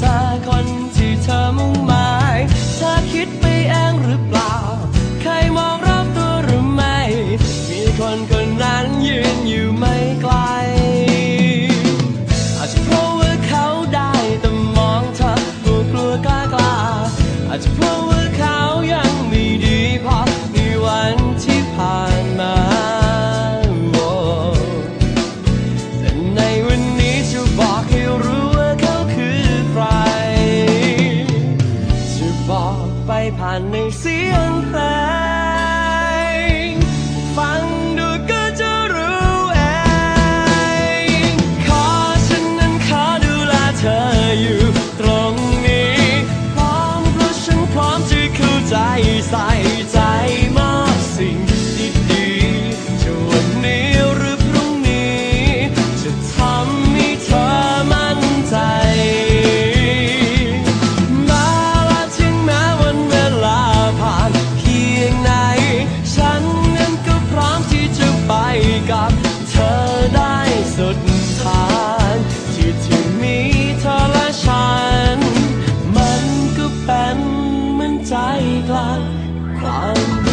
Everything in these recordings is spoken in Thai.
time. บอกไปผ่านในเสียงเพลงฟัง 再จ关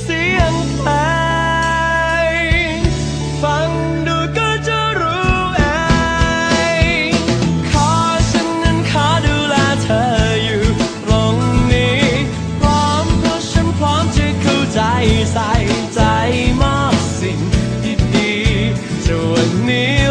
เสียงเพลงฟังดูก็จะรู้เองขอฉันนั้นขอดูแลเธออยู่ตรงนี้ พร้อมเพราะฉันพร้อมจะเข้าใจใส่ใจมากสิ่งดีๆจะวันนี้